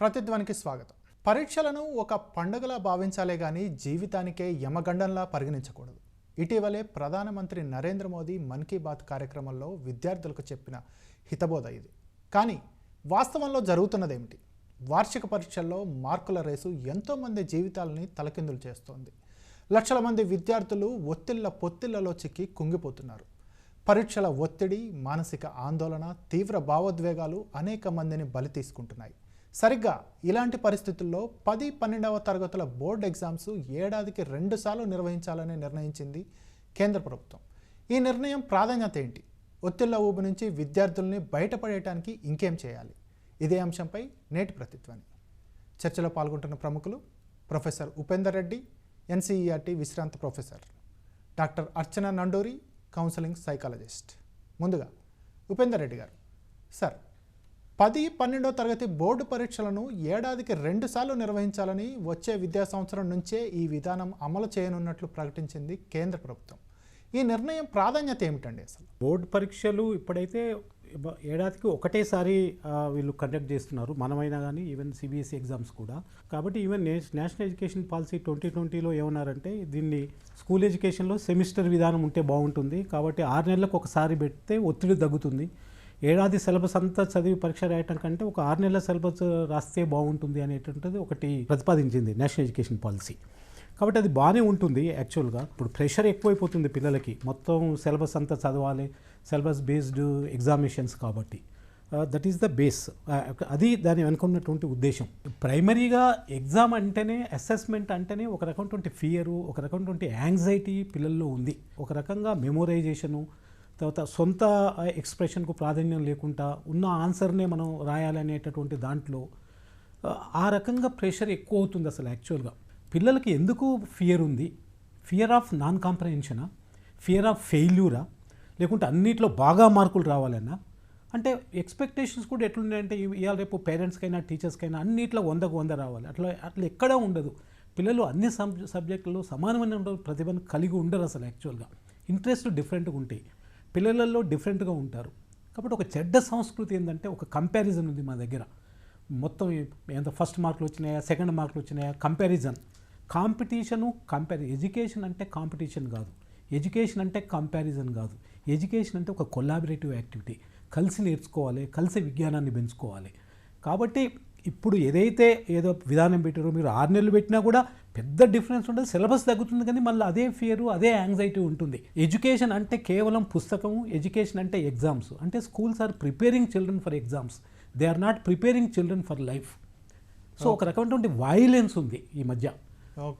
ప్రతిధ్వనికి స్వాగతం. పరీక్షలను ఒక పండుగలా భావించాలే కానీ జీవితానికే యమగండంలా పరిగణించకూడదు. ఇటీవలే ప్రధానమంత్రి నరేంద్ర మోదీ మన్ కీ బాత్ కార్యక్రమంలో విద్యార్థులకు చెప్పిన హితబోధ ఇది. కానీ వాస్తవంలో జరుగుతున్నదేమిటి? వార్షిక పరీక్షల్లో మార్కుల రేసు ఎంతోమంది జీవితాలని తలకిందులు చేస్తోంది. లక్షల మంది విద్యార్థులు ఒత్తిళ్ళ పొత్తిళ్ళలో చిక్కి కుంగిపోతున్నారు. పరీక్షల ఒత్తిడి మానసిక ఆందోళన తీవ్ర భావోద్వేగాలు అనేక మందిని బలి తీసుకుంటున్నాయి. సరిగ్గా ఇలాంటి పరిస్థితుల్లో పది పన్నెండవ తరగతుల బోర్డు ఎగ్జామ్స్ ఏడాదికి రెండుసార్లు నిర్వహించాలని నిర్ణయించింది కేంద్ర ప్రభుత్వం. ఈ నిర్ణయం ప్రాధాన్యత ఏంటి? ఒత్తిళ్ళ ఊబి నుంచి విద్యార్థుల్ని బయటపడేయటానికి ఇంకేం చేయాలి? ఇదే అంశంపై నేటి ప్రతిత్వాన్ని చర్చలో పాల్గొంటున్న ప్రముఖులు ప్రొఫెసర్ ఉపేందర్ రెడ్డి ఎన్సీఈఆర్టీ విశ్రాంత professor doctor Archana Nanduri counselling psychologist. ముందుగా ఉపేందర్ రెడ్డి గారు. సార్ పది పన్నెండో తరగతి బోర్డు పరీక్షలను ఏడాదికి రెండుసార్లు నిర్వహించాలని వచ్చే విద్యా సంవత్సరం నుంచే ఈ విధానం అమలు చేయనున్నట్లు ప్రకటించింది కేంద్ర ప్రభుత్వం. ఈ నిర్ణయం ప్రాధాన్యత ఏమిటండి అసలు? బోర్డు పరీక్షలు ఇప్పుడైతే ఏడాదికి ఒకటేసారి వీళ్ళు కండక్ట్ చేస్తున్నారు. మనమైనా కానీ ఈవెన్ సిబిఎస్ఈ ఎగ్జామ్స్ కూడా. కాబట్టి ఈవెన్ నేష్- నేషనల్ ఎడ్యుకేషన్ పాలసీ ట్వంటీ ట్వంటీలో ఏమన్నారంటే దీన్ని స్కూల్ ఎడ్యుకేషన్లో సెమిస్టర్ విధానం ఉంటే బాగుంటుంది. కాబట్టి ఆరు నెలలకు ఒకసారి పెడితే ఒత్తిడి తగ్గుతుంది. ఏడాది సిలబస్ అంతా చదివి పరీక్ష రాయటం కంటే ఒక ఆరు నెలల సిలబస్ రాస్తే బాగుంటుంది అనేటువంటిది ఒకటి ప్రతిపాదించింది నేషనల్ ఎడ్యుకేషన్ పాలసీ. కాబట్టి అది బాగానే ఉంటుంది యాక్చువల్గా. ఇప్పుడు ప్రెషర్ ఎక్కువైపోతుంది పిల్లలకి. మొత్తం సిలబస్ అంతా చదవాలి. సిలబస్ బేస్డ్ ఎగ్జామినేషన్స్ కాబట్టి. That is the base. అది దాని వెనుకున్నటువంటి ఉద్దేశం. ప్రైమరీగా ఎగ్జామ్ అంటేనే అసెస్మెంట్ అంటేనే ఒక రకమైనటువంటి ఫియరు ఒక రకమైనటువంటి యాంగ్జైటీ పిల్లల్లో ఉంది. ఒక రకంగా మెమోరైజేషను తర్వాత సొంత ఎక్స్ప్రెషన్కు ప్రాధాన్యం లేకుండా ఉన్న ఆన్సర్నే మనం రాయాలనేటటువంటి దాంట్లో ఆ, రకంగా ప్రెషర్ ఎక్కువ అవుతుంది అసలు యాక్చువల్గా. పిల్లలకి ఎందుకు ఫియర్ ఉంది? ఫియర్ ఆఫ్ నాన్ కాంప్రహెన్షనా ఫియర్ ఆఫ్ ఫెయిల్యూరా? లేకుంటే అన్నిట్లో బాగా మార్కులు రావాలన్నా? అంటే ఎక్స్పెక్టేషన్స్ కూడా ఎట్లున్నాయంటే ఇవాళ రేపు పేరెంట్స్కైనా టీచర్స్కైనా అన్నిట్లో వందకు వంద రావాలి. అట్లా అట్లా ఎక్కడా ఉండదు. పిల్లలు అన్ని సబ్ సబ్జెక్టుల్లో సమానమైన ప్రతిభను కలిగి ఉండరు అసలు యాక్చువల్గా. ఇంట్రెస్ట్ డిఫరెంట్గా ఉంటాయి. పిల్లలలో డిఫరెంట్గా ఉంటారు. కాబట్టి ఒక చెడ్డ సంస్కృతి ఏంటంటే ఒక కంపారిజన్ ఉంది మా దగ్గర. మొత్తం ఎంత ఫస్ట్ మార్కులు వచ్చినాయా సెకండ్ మార్కులు వచ్చినాయా కంపారిజన్. కాంపిటీషను కంపారి ఎడ్యుకేషన్ అంటే కాంపిటీషన్ కాదు. ఎడ్యుకేషన్ అంటే కంపారిజన్ కాదు. ఎడ్యుకేషన్ అంటే ఒక కొలాబరేటివ్ యాక్టివిటీ. కలిసి నేర్చుకోవాలి కలిసి విజ్ఞానాన్ని పెంచుకోవాలి. కాబట్టి ఇప్పుడు ఏదైతే ఏదో విధానం పెట్టారో మీరు ఆరు నెలలు పెట్టినా కూడా పెద్ద డిఫరెన్స్ ఉండదు. సిలబస్ తగ్గుతుంది కానీ మళ్ళీ అదే ఫియరు అదే యాంగ్జైటీ ఉంటుంది. ఎడ్యుకేషన్ అంటే కేవలం పుస్తకము ఎడ్యుకేషన్ అంటే ఎగ్జామ్స్. అంటే schools are preparing children for exams. They are not preparing children for life. So ఒక రకమైనటువంటి వైలెన్స్ ఉంది ఈ మధ్య.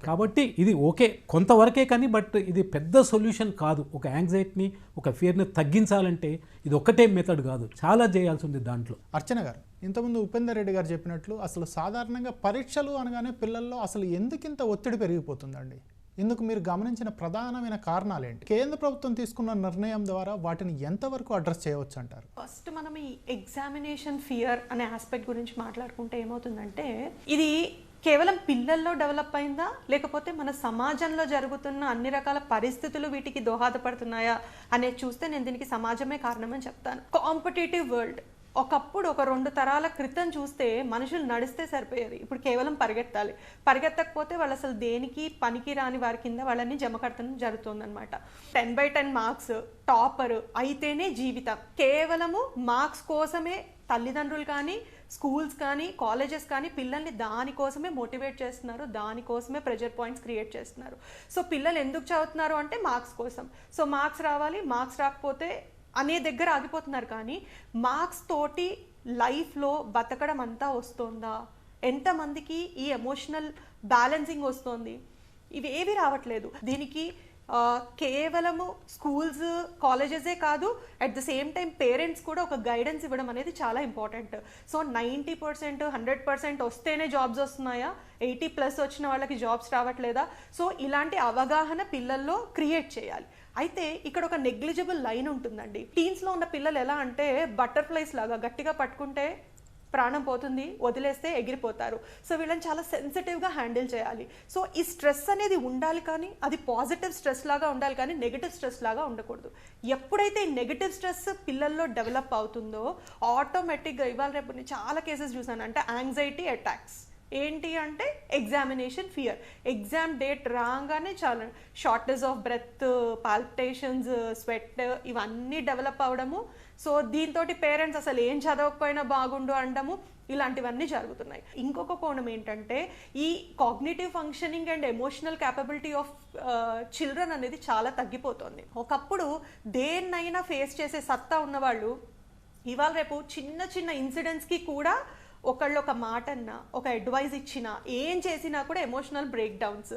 కాబట్టి ఇది ఓకే. కొంతవరకే కానీ బట్ ఇది పెద్ద సొల్యూషన్ కాదు. ఒక యాంగ్జైటీని ఒక ఫియర్ని తగ్గించాలంటే ఇది ఒక్కటే మెథడ్ కాదు. చాలా చేయాల్సి ఉంది దాంట్లో. అర్చన గారు ఇంతకుముందు ఉపేందర్ రెడ్డి గారు చెప్పినట్లు అసలు సాధారణంగా పరీక్షలు అనగానే పిల్లల్లో అసలు ఎందుకింత ఒత్తిడి పెరిగిపోతుందండి? ఇందుకు మీరు గమనించిన ప్రధానమైన కారణాలు ఏంటి కేంద్ర ప్రభుత్వం తీసుకున్న నిర్ణయం ద్వారా వాటిని ఎంతవరకు అడ్రస్ చేయవచ్చు అంటారు? ఫస్ట్ మనం ఈ ఎగ్జామినేషన్ ఫియర్ అనే ఆస్పెక్ట్ గురించి మాట్లాడుకుంటే ఏమవుతుందంటే ఇది కేవలం పిల్లల్లో డెవలప్ అయిందా? లేకపోతే మన సమాజంలో జరుగుతున్న అన్ని రకాల పరిస్థితులు వీటికి దోహదపడుతున్నాయా? అనేది చూస్తే నేను దీనికి సమాజమే కారణమని చెప్తాను. Competitive world. ఒకప్పుడు ఒక రెండు తరాల క్రితం చూస్తే మనుషులు నడిస్తే సరిపోయేది ఇప్పుడు కేవలం పరిగెత్తాలి. పరిగెత్తకపోతే వాళ్ళు అసలు దేనికి పనికి రాని వారి కింద వాళ్ళని జమ కడతడం జరుగుతుందన్నమాట. Ten by ten marks topper అయితేనే జీవితం. కేవలము మార్క్స్ కోసమే తల్లిదండ్రులు కానీ స్కూల్స్ కానీ కాలేజెస్ కానీ పిల్లల్ని దానికోసమే మోటివేట్ చేస్తున్నారు దానికోసమే ప్రెజర్ పాయింట్స్ క్రియేట్ చేస్తున్నారు. సో పిల్లలు ఎందుకు చదువుతున్నారు అంటే మార్క్స్ కోసం. సో మార్క్స్ రావాలి మార్క్స్ రాకపోతే అనే దగ్గర ఆగిపోతున్నారు కానీ మార్క్స్ తోటి లైఫ్లో బతకడం అంతా వస్తుందా? ఎంతమందికి ఈ ఎమోషనల్ బ్యాలెన్సింగ్ వస్తుంది? ఇవి ఏవి రావట్లేదు. దీనికి కేవలము స్కూల్స్ కాలేజెసే కాదు at the same time parents కూడా ఒక గైడెన్స్ ఇవ్వడం అనేది చాలా important so ninety percent hundred percent వస్తేనే జాబ్స్ వస్తున్నాయా? ఎయిటీ ప్లస్ వచ్చిన వాళ్ళకి జాబ్స్ రావట్లేదా? సో ఇలాంటి అవగాహన పిల్లల్లో క్రియేట్ చేయాలి. అయితే ఇక్కడ ఒక నెగ్లిజిబుల్ లైన్ ఉంటుందండి. టీన్స్లో ఉన్న పిల్లలు ఎలా అంటే బటర్ఫ్లైస్ లాగా గట్టిగా పట్టుకుంటే ప్రాణం పోతుంది వదిలేస్తే ఎగిరిపోతారు. సో వీళ్ళని చాలా సెన్సిటివ్గా హ్యాండిల్ చేయాలి. సో ఈ స్ట్రెస్ అనేది ఉండాలి కానీ అది పాజిటివ్ స్ట్రెస్ లాగా ఉండాలి కానీ నెగిటివ్ స్ట్రెస్ లాగా ఉండకూడదు. ఎప్పుడైతే ఈ నెగిటివ్ స్ట్రెస్ పిల్లల్లో డెవలప్ అవుతుందో ఆటోమేటిక్గా ఇవాళ రేపు నేను చాలా కేసెస్ చూసాను అంటే యాంగ్జైటీ అటాక్స్ ఏంటి అంటే ఎగ్జామినేషన్ ఫియర్ ఎగ్జామ్ డేట్ రాగానే చాలా shortage of breath palpitations sweat ఇవన్నీ డెవలప్ అవడము సో దీంతో పేరెంట్స్ అసలు ఏం చదవకపోయినా బాగుండు అనడము ఇలాంటివన్నీ జరుగుతున్నాయి. ఇంకొక కోణం ఏంటంటే ఈ cognitive functioning and emotional capability of children అనేది చాలా తగ్గిపోతుంది. ఒకప్పుడు దేన్నైనా ఫేస్ చేసే సత్తా ఉన్నవాళ్ళు ఇవాళ రేపు చిన్న చిన్న ఇన్సిడెంట్స్కి కూడా ఒకళ్ళు ఒక మాట అన్నా ఒక అడ్వైజ్ ఇచ్చినా ఏం చేసినా కూడా ఎమోషనల్ బ్రేక్ డౌన్స్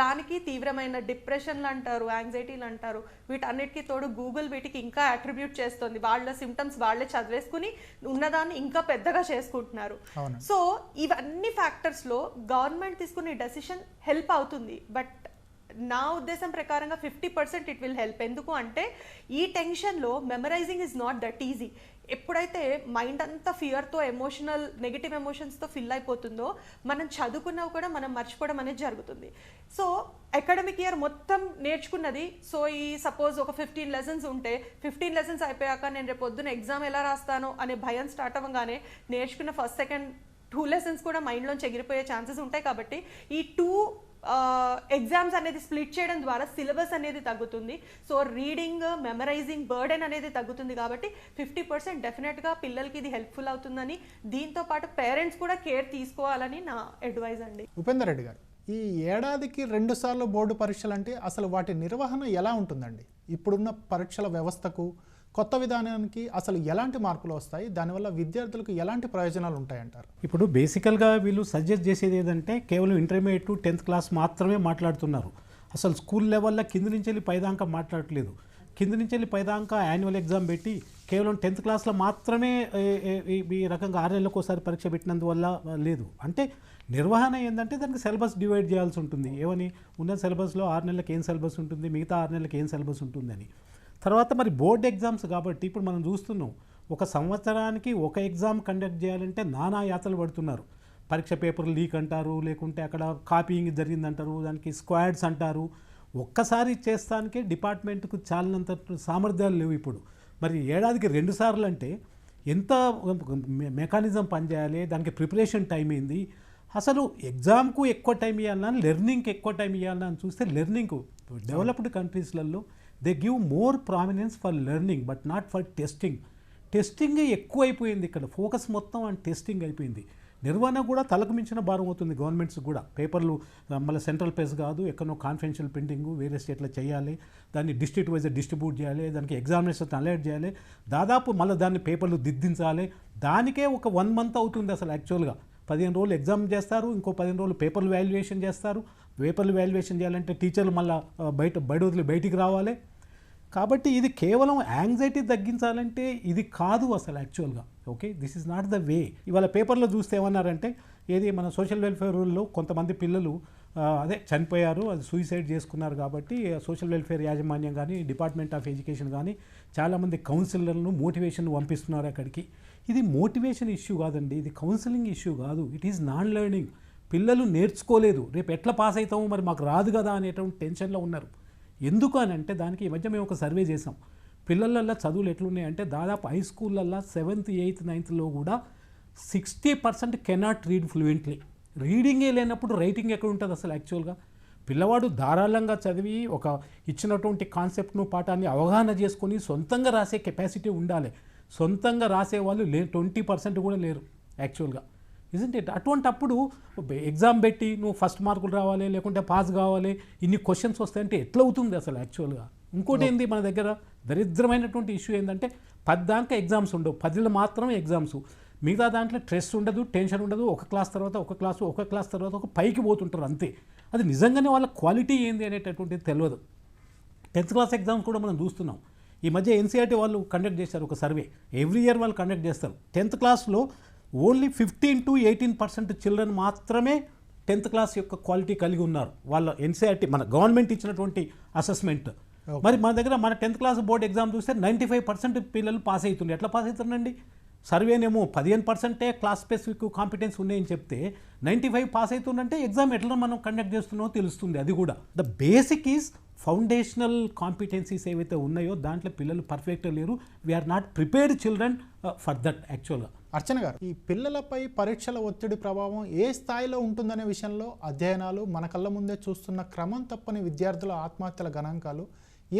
దానికి తీవ్రమైన డిప్రెషన్లు అంటారు యాంగ్జైటీలు అంటారు. వీటన్నిటికీ తోడు గూగుల్ వీటికి ఇంకా అట్రిబ్యూట్ చేస్తుంది. వాళ్ళ సిమ్టమ్స్ వాళ్ళే చదివేసుకుని ఉన్నదాన్ని ఇంకా పెద్దగా చేసుకుంటున్నారు. సో ఇవన్నీ ఫ్యాక్టర్స్లో గవర్నమెంట్ తీసుకునే డెసిషన్ హెల్ప్ అవుతుంది. బట్ నా ఉద్దేశం ప్రకారంగా fifty percent it will help ఎందుకు అంటే ఈ టెన్షన్లో memorising is not that easy ఎప్పుడైతే మైండ్ అంతా ఫియర్తో ఎమోషనల్ నెగిటివ్ ఎమోషన్స్తో ఫిల్ అయిపోతుందో మనం చదువుకున్నవి కూడా మనం మర్చిపోవడం అనేది జరుగుతుంది. సో అకాడమిక్ ఇయర్ మొత్తం నేర్చుకున్నది. సో ఈ సపోజ్ ఒక ఫిఫ్టీన్ లెసన్స్ ఉంటే ఫిఫ్టీన్ లెసన్స్ అయిపోయాక నేను రేపు పొద్దున ఎగ్జామ్ ఎలా రాస్తానో అనే భయం స్టార్ట్ అవ్వగానే నేర్చుకున్న ఫస్ట్ సెకండ్ టూ లెసన్స్ కూడా మైండ్లోంచి ఎగిరిపోయే ఛాన్సెస్ ఉంటాయి కాబట్టి ఈ టూ ఎగ్జామ్స్ అనేది స్ప్లిట్ చేయడం ద్వారా సిలబస్ అనేది తగ్గుతుంది. సో రీడింగ్ మెమరైజింగ్ బర్డెన్ అనేది తగ్గుతుంది కాబట్టి ఫిఫ్టీ పర్సెంట్ డెఫినెట్గా పిల్లలకి ఇది హెల్ప్ఫుల్ అవుతుందని దీంతో పాటు పేరెంట్స్ కూడా కేర్ తీసుకోవాలని నా అడ్వైజ్ అండి. ఉపేందర్ రెడ్డి గారు ఈ ఏడాదికి రెండు సార్లు బోర్డు పరీక్షలు అంటే అసలు వాటి నిర్వహణ ఎలా ఉంటుందండి? ఇప్పుడున్న పరీక్షల వ్యవస్థకు కొత్త విధానానికి అసలు ఎలాంటి మార్పులు వస్తాయి? దానివల్ల విద్యార్థులకు ఎలాంటి ప్రయోజనాలు ఉంటాయంటారు? ఇప్పుడు బేసికల్గా వీళ్ళు సజెస్ట్ చేసేది ఏదంటే కేవలం ఇంటర్మీడియట్ టు టెన్త్ క్లాస్ మాత్రమే మాట్లాడుతున్నారు. అసలు స్కూల్ లెవెల్లో కింద నుంచి వెళ్ళి పైదాకా మాట్లాడట్లేదు. కింద నుంచి వెళ్ళి పైదాకా యాన్యువల్ ఎగ్జామ్ పెట్టి కేవలం టెన్త్ క్లాస్లో మాత్రమే ఈ- ఈ రకంగా ఆరు నెలలకు ఒకసారి పరీక్ష పెట్టినందువల్ల లేదు. అంటే నిర్వహణ ఏంటంటే దానికి సిలబస్ డివైడ్ చేయాల్సి ఉంటుంది. ఏమని? ఉన్న సిలబస్లో ఆరు నెలలకు ఏం సిలబస్ ఉంటుంది? మిగతా ఆరు నెలలకు ఏం సిలబస్ ఉంటుందని. తర్వాత మరి బోర్డ్ ఎగ్జామ్స్ కాబట్టి ఇప్పుడు మనం చూస్తున్నాం ఒక సంవత్సరానికి ఒక ఎగ్జామ్ కండక్ట్ చేయాలంటే నానా యాతలు పడుతున్నారు. పరీక్ష పేపర్ లీక్ అంటారు లేకుంటే అక్కడ కాపీయింగ్ జరిగిందంటారు దానికి స్క్వాడ్స్ అంటారు. ఒక్కసారి చేస్తానికే డిపార్ట్మెంట్కు చాలినంత సామర్థ్యాలు లేవు ఇప్పుడు. మరి ఏడాదికి రెండు సార్లు అంటే ఎంత మెకానిజం పనిచేయాలి దానికి ప్రిపరేషన్ టైం ఏంది? అసలు ఎగ్జామ్కు ఎక్కువ టైం ఇవ్వాలని లెర్నింగ్కి ఎక్కువ టైం ఇవ్వాలని అని చూస్తే లెర్నింగ్కు developed కంట్రీస్లలో they give more prominence for learning but not for testing testing ఎక్కువైపోయింది ఇక్కడ. ఫోకస్ మొత్తం అండ్ టెస్టింగ్ అయిపోయింది. నిర్వహణ కూడా తలకు మించిన భారం అవుతుంది గవర్నమెంట్స్ కూడా. పేపర్లు మళ్ళీ సెంట్రల్ ప్లేస్ కాదు ఎక్కడో కాన్ఫిడెన్షియల్ ప్రింటింగ్ వేరే స్టేట్లో చేయాలి దాన్ని డిస్ట్రిక్ట్ వైజ్ డిస్ట్రిబ్యూట్ చేయాలి దానికి ఎగ్జామినేషన్ అలర్ట్ చేయాలి. దాదాపు మళ్ళీ దాన్ని పేపర్లు దిద్దించాలి. దానికే ఒక వన్ మంత్ అవుతుంది అసలు యాక్చువల్గా పదిహేను రోజులు ఎగ్జామ్ చేస్తారు ఇంకో పదిహేను రోజులు పేపర్లు వాల్యుయేషన్ చేస్తారు. పేపర్లు వాల్యుయేషన్ చేయాలంటే టీచర్లు మళ్ళీ బయట బయట వదిలి బయటికి రావాలి. కాబట్టి ఇది కేవలం యాంగ్జైటీ తగ్గించాలంటే ఇది కాదు అసలు యాక్చువల్గా okay this is not the way ఇవాళ పేపర్లో చూస్తే ఏమన్నారంటే ఏది మన సోషల్ వెల్ఫేర్ రూల్లో కొంతమంది పిల్లలు అదే చనిపోయారు అది సూసైడ్ చేసుకున్నారు కాబట్టి సోషల్ వెల్ఫేర్ యాజమాన్యం కానీ డిపార్ట్మెంట్ ఆఫ్ ఎడ్యుకేషన్ కానీ చాలామంది కౌన్సిలర్లను మోటివేషన్ పంపిస్తున్నారు అక్కడికి. ఇది మోటివేషన్ ఇష్యూ కాదండి ఇది కౌన్సిలింగ్ ఇష్యూ కాదు. ఇట్ ఈజ్ నాన్ లెర్నింగ్ పిల్లలు నేర్చుకోలేదు. రేపు ఎట్లా పాస్ అవుతామో మరి మాకు రాదు కదా అనేటువంటి టెన్షన్లో ఉన్నారు. ఎందుకు అని అంటే దానికి ఈ మధ్య మేము ఒక సర్వే చేసాం పిల్లలల్లో చదువులు ఎట్లున్నాయి అంటే దాదాపు హై స్కూళ్ళల్లో సెవెంత్ ఎయిత్ నైన్త్లో కూడా sixty percent cannot read fluently. రీడింగే లేనప్పుడు రైటింగ్ ఎక్కడ ఉంటుంది అసలు యాక్చువల్గా? పిల్లవాడు ధారాళంగా చదివి ఒక ఇచ్చినటువంటి కాన్సెప్ట్ను పాఠాన్ని అవగాహన చేసుకొని సొంతంగా రాసే కెపాసిటీ ఉండాలి. సొంతంగా రాసే వాళ్ళు లే ట్వంటీ పర్సెంట్ కూడా లేరు యాక్చువల్గా. ఇజంట్ ఇట్ అటువంటి అప్పుడు ఎగ్జామ్ పెట్టి నువ్వు ఫస్ట్ మార్కులు రావాలి లేకుంటే పాస్ కావాలి ఇన్ని క్వశ్చన్స్ వస్తాయంటే ఎట్లా అవుతుంది అసలు యాక్చువల్గా ఇంకోటి ఏంది మన దగ్గర? దరిద్రమైనటువంటి ఇష్యూ ఏంటంటే పది దాకా ఎగ్జామ్స్ ఉండవు. పదిలో మాత్రమే ఎగ్జామ్స్ మిగతా దాంట్లో స్ట్రెస్ ఉండదు టెన్షన్ ఉండదు. ఒక క్లాస్ తర్వాత ఒక క్లాసు ఒక క్లాస్ తర్వాత ఒక పైకి పోతుంటారు అంతే. అది నిజంగానే వాళ్ళ క్వాలిటీ ఏంది అనేటటువంటిది తెలియదు టెన్త్ క్లాస్ ఎగ్జామ్స్ కూడా మనం చూస్తున్నాం. ఈ మధ్య ఎన్సీఆర్టీ వాళ్ళు కండక్ట్ చేశారు ఒక సర్వే ఎవ్రీ ఇయర్ వాళ్ళు కండక్ట్ చేస్తారు. టెన్త్ క్లాస్లో only fifteen to eighteen percent children మాత్రమే టెన్త్ క్లాస్ యొక్క క్వాలిటీ కలిగి ఉన్నారు. వాళ్ళ ఎన్సీఆర్టీ మన గవర్నమెంట్ ఇచ్చినటువంటి అసెస్మెంట్. మరి మన దగ్గర మన టెన్త్ క్లాస్ బోర్డ్ ఎగ్జామ్ చూస్తే నైంటీ ఫైవ్ పర్సెంట్ పిల్లలు పాస్ అవుతుండే. ఎట్లా పాస్ అవుతుందండి సర్వేనేమో పదిహేను పర్సెంటే క్లాస్ స్పెసిఫిక్ కాంపిటెన్స్ ఉన్నాయని చెప్తే నైంటీ ఫైవ్ పాస్ అవుతుందంటే ఎగ్జామ్ ఎట్లా మనం కండక్ట్ చేస్తున్నామో తెలుస్తుంది అది కూడా. The basic is foundational competencies ఏవైతే ఉన్నాయో దాంట్లో పిల్లలు పర్ఫెక్ట్ లేరు. We're not prepared children for that యాక్చువల్గా అర్చన గారు ఈ పిల్లలపై పరీక్షల ఒత్తిడి ప్రభావం ఏ స్థాయిలో ఉంటుందనే విషయంలో అధ్యయనాలు మన కళ్ళ ముందే చూస్తున్న క్రమం తప్పని విద్యార్థుల ఆత్మహత్యల గణాంకాలు